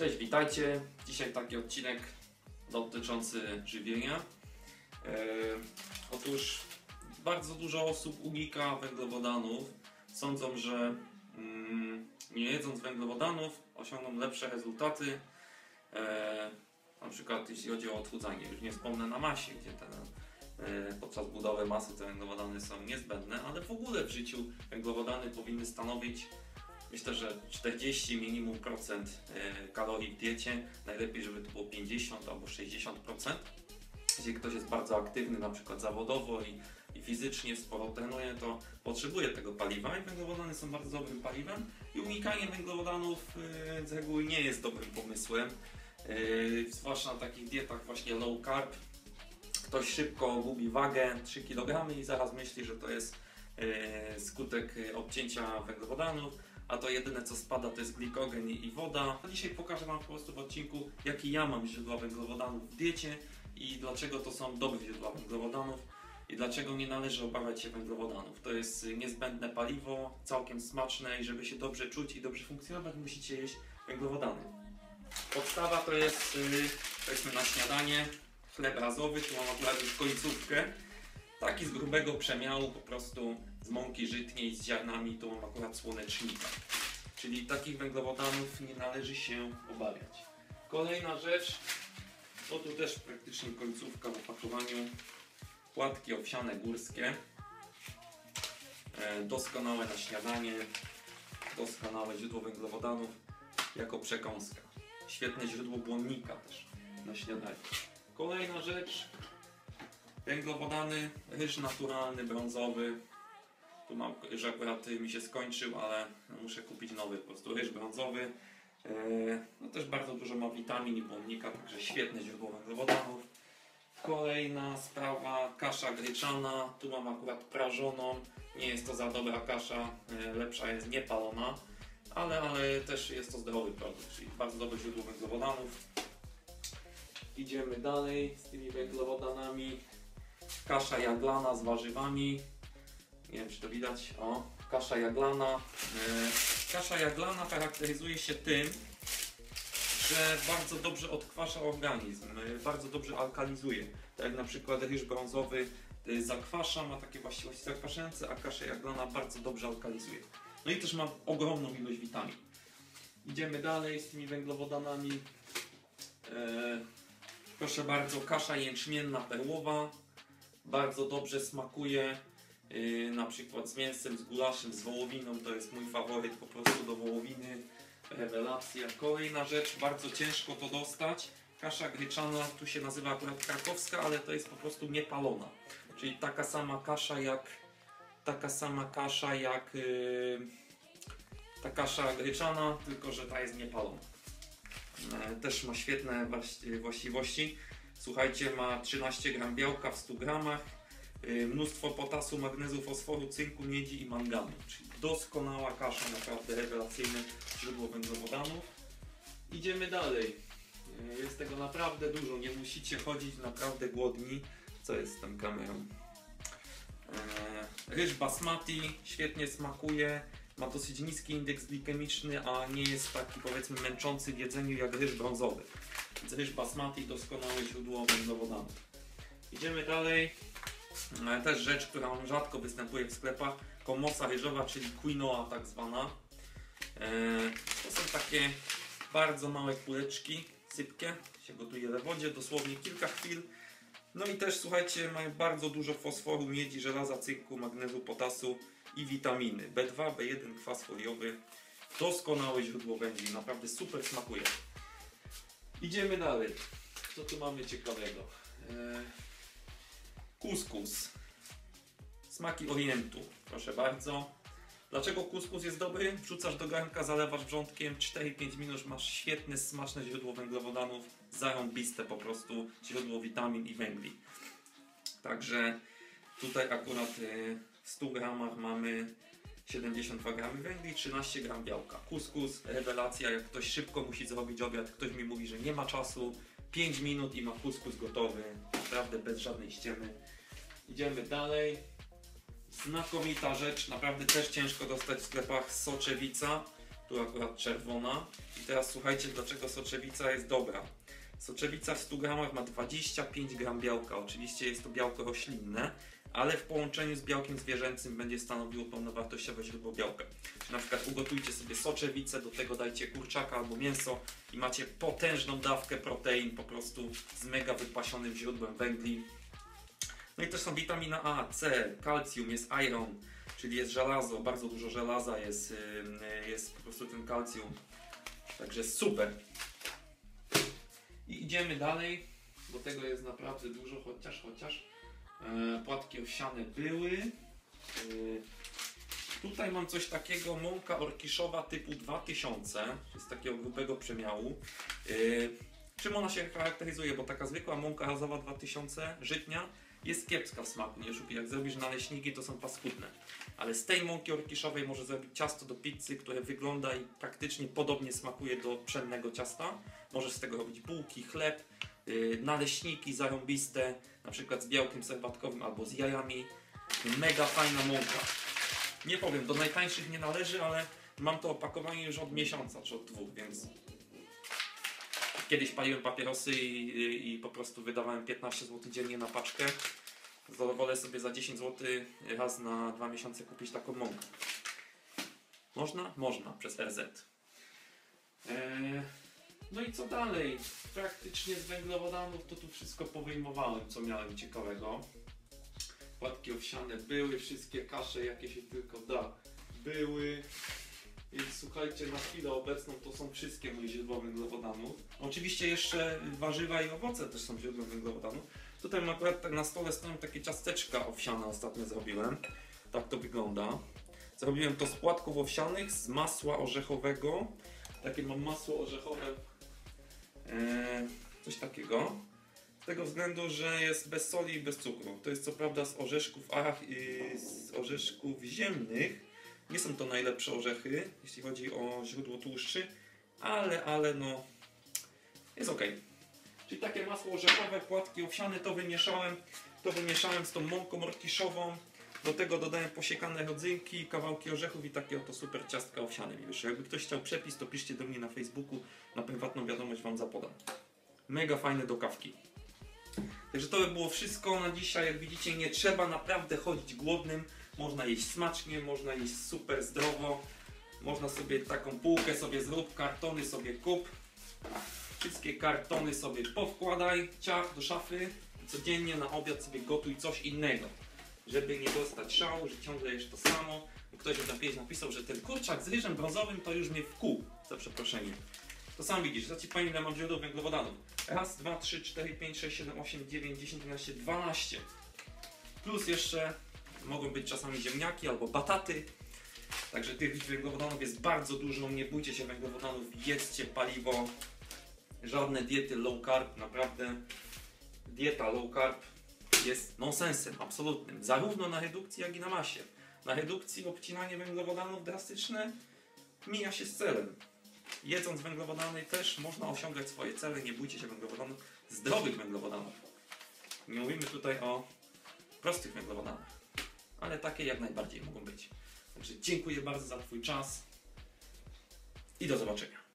Cześć, witajcie. Dzisiaj taki odcinek dotyczący żywienia. E, otóż bardzo dużo osób unika węglowodanów. Sądzą, że mm, nie jedząc węglowodanów osiągną lepsze rezultaty. E, na przykład jeśli chodzi o odchudzanie. Już nie wspomnę na masie, gdzie te, e, podczas budowy masy te węglowodany są niezbędne, ale w ogóle w życiu węglowodany powinny stanowić Myślę, że 40 minimum procent e, kalorii w diecie. Najlepiej, żeby to było 50 albo 60%. Jeśli ktoś jest bardzo aktywny, na przykład zawodowo i, i fizycznie sporo trenuje, to potrzebuje tego paliwa i węglowodany są bardzo dobrym paliwem. I unikanie węglowodanów e, z reguły nie jest dobrym pomysłem. E, zwłaszcza na takich dietach właśnie low carb. Ktoś szybko gubi wagę 3 kg i zaraz myśli, że to jest skutek obcięcia węglowodanów a to jedyne co spada to jest glikogen i woda. Dzisiaj pokażę Wam po prostu w odcinku, jaki ja mam źródła węglowodanów w diecie i dlaczego to są dobre źródła węglowodanów i dlaczego nie należy obawiać się węglowodanów. To jest niezbędne paliwo, całkiem smaczne i żeby się dobrze czuć i dobrze funkcjonować musicie jeść węglowodany. Podstawa to jest, powiedzmy na śniadanie, chleb razowy, tu mam akurat już końcówkę. Taki z grubego przemiału po prostu z mąki żytniej z ziarnami, to mam akurat słonecznika. Czyli takich węglowodanów nie należy się obawiać. Kolejna rzecz, to tu też praktycznie końcówka w opakowaniu. Płatki owsiane górskie. E, doskonałe na śniadanie. Doskonałe źródło węglowodanów jako przekąska. Świetne źródło błonnika też na śniadanie. Kolejna rzecz, Węglowodany, ryż naturalny, brązowy. Tu mam ryż akurat mi się skończył, ale muszę kupić nowy, po prostu ryż brązowy. E, no też bardzo dużo ma witamin i błonnika, także świetne źródło węglowodanów. Kolejna sprawa, kasza gryczana. Tu mam akurat prażoną. Nie jest to za dobra kasza, e, lepsza jest niepalona, ale, ale też jest to zdrowy produkt, czyli bardzo dobre źródło węglowodanów. Idziemy dalej z tymi węglowodanami kasza jaglana z warzywami. Nie wiem, czy to widać. O, kasza jaglana. E, kasza jaglana charakteryzuje się tym, że bardzo dobrze odkwasza organizm, e, bardzo dobrze alkalizuje. Tak jak na przykład ryż brązowy e, zakwasza, ma takie właściwości zakwaszające, a kasza jaglana bardzo dobrze alkalizuje. No i też ma ogromną ilość witamin. Idziemy dalej z tymi węglowodanami. proszę bardzo, kasza jęczmienna perłowa bardzo dobrze smakuje. Yy, na przykład z mięsem, z gulaszem, z wołowiną, to jest mój faworyt po prostu do wołowiny. Rewelacja. Kolejna rzecz, bardzo ciężko to dostać. Kasza gryczana, tu się nazywa akurat krakowska, ale to jest po prostu niepalona. Czyli taka sama kasza jak taka sama kasza jak yy, ta kasza gryczana, tylko że ta jest niepalona. Yy, też ma świetne właściwości. Słuchajcie, ma 13 gram białka w 100 gramach, mnóstwo potasu, magnezu, fosforu, cynku, miedzi i manganu. Czyli doskonała kasza, naprawdę rewelacyjne źródło węglowodanów. Idziemy dalej. Yy, jest tego naprawdę dużo, nie musicie chodzić naprawdę głodni. Co jest z tą kamerą? Yy, ryż basmati świetnie smakuje, ma dosyć niski indeks glikemiczny, a nie jest taki powiedzmy męczący w jedzeniu jak ryż brązowy. Ryż basmati doskonałe źródło węglowodanów. Idziemy dalej. E, też rzecz, która rzadko występuje w sklepach. Komosa ryżowa, czyli quinoa tak zwana. E, to są takie bardzo małe kuleczki, sypkie. Się gotuje we wodzie, dosłownie kilka chwil. No i też słuchajcie, mają bardzo dużo fosforu, miedzi, żelaza, cynku, magnezu, potasu i witaminy. B2, B1, kwas foliowy. Doskonałe źródło węgli, naprawdę super smakuje. Idziemy dalej. Co tu mamy ciekawego? Eee, kuskus. Smaki Orientu. Proszę bardzo. Dlaczego kuskus jest dobry? Wrzucasz do garnka, zalewasz wrzątkiem, 4-5 minut masz świetne, smaczne źródło węglowodanów, zarąbiste po prostu źródło witamin i węgli. Także tutaj akurat e, w 100 gramach mamy 72 gramy węgli, 13 gram białka. Kuskus, rewelacja, jak ktoś szybko musi zrobić obiad, ktoś mi mówi, że nie ma czasu, 5 minut i ma kuskus gotowy, naprawdę bez żadnej ściemy. Idziemy dalej. Znakomita rzecz, naprawdę też ciężko dostać w sklepach soczewica. Tu akurat czerwona. I teraz słuchajcie, dlaczego soczewica jest dobra. Soczewica w 100 gramach ma 25 gram białka. Oczywiście jest to białko roślinne, ale w połączeniu z białkiem zwierzęcym będzie stanowiło pełnowartościowe źródło białka. Na przykład ugotujcie sobie soczewicę, do tego dajcie kurczaka albo mięso i macie potężną dawkę protein po prostu z mega wypasionym źródłem węgli. No i też są witamina A, C, kalcium, jest iron, czyli jest żelazo, bardzo dużo żelaza jest, jest po prostu ten kalcium. Także super. I idziemy dalej. Do tego jest naprawdę dużo, chociaż, chociaż. E, płatki owsiane były. E, tutaj mam coś takiego, mąka orkiszowa typu 2000, z takiego grubego przemiału. E, czym ona się charakteryzuje? Bo taka zwykła mąka razowa 2000, żytnia, jest kiepska w smaku, nie. Jak zrobisz naleśniki, to są paskudne. Ale z tej mąki orkiszowej może zrobić ciasto do pizzy, które wygląda i praktycznie podobnie smakuje do pszennego ciasta. Możesz z tego robić bułki, chleb, naleśniki zarąbiste, na przykład z białkiem serwatkowym albo z jajami. Mega fajna mąka. Nie powiem, do najtańszych nie należy, ale mam to opakowanie już od miesiąca czy od dwóch, więc kiedyś paliłem papierosy i, i, i po prostu wydawałem 15 zł dziennie na paczkę. Wolę sobie za 10 zł raz na dwa miesiące kupić taką mąkę. Można? Można, przez RZ. Eee, no i co dalej? Praktycznie z węglowodanów to tu wszystko powyjmowałem, co miałem ciekawego. Płatki owsiane były, wszystkie kasze jakie się tylko da były. Więc słuchajcie, na chwilę obecną to są wszystkie moje źródła węglowodanów. Oczywiście jeszcze warzywa i owoce też są źródłem węglowodanów. Tutaj mam akurat tak na stole stoją takie ciasteczka owsiane ostatnio zrobiłem. Tak to wygląda. Zrobiłem to z płatków owsianych, z masła orzechowego. Takie mam masło orzechowe. Eee, coś takiego. Z tego względu, że jest bez soli i bez cukru. To jest co prawda z orzeszków arach i z orzeszków ziemnych. Nie są to najlepsze orzechy, jeśli chodzi o źródło tłuszczy, ale, ale no, jest ok. Czyli takie masło orzechowe, płatki owsiane, to wymieszałem, to wymieszałem z tą mąką orkiszową. Do tego dodałem posiekane rodzynki, kawałki orzechów i takie oto super ciastka owsiane mi wyszły. Jakby ktoś chciał przepis, to piszcie do mnie na Facebooku, na prywatną wiadomość Wam zapodam. Mega fajne do kawki. Także to by było wszystko na dzisiaj. Jak widzicie, nie trzeba naprawdę chodzić głodnym. Można jeść smacznie, można jeść super zdrowo. Można sobie taką półkę sobie zrób, kartony sobie kup. Wszystkie kartony sobie powkładaj, ciach do szafy. Codziennie na obiad sobie gotuj coś innego. Żeby nie dostać szału, że ciągle jesz to samo. Ktoś mi tam kiedyś napisał, że ten kurczak z ryżem brązowym to już mnie wkuł, za przeproszeniem. To sam widzisz, za ci ile mam źródeł węglowodanów. Raz, dwa, trzy, cztery, pięć, sześć, siedem, osiem, dziewięć, dziesięć, jedenaście, dwanaście. Plus jeszcze mogą być czasami ziemniaki albo bataty. Także tych węglowodanów jest bardzo dużo. Nie bójcie się węglowodanów, jedzcie paliwo. Żadne diety low carb, naprawdę. Dieta low carb jest nonsensem absolutnym. Zarówno na redukcji, jak i na masie. Na redukcji obcinanie węglowodanów drastyczne mija się z celem. Jedząc węglowodany też można osiągać swoje cele. Nie bójcie się węglowodanów, zdrowych węglowodanów. Nie mówimy tutaj o prostych węglowodanach, ale takie jak najbardziej mogą być. Także dziękuję bardzo za Twój czas i do zobaczenia.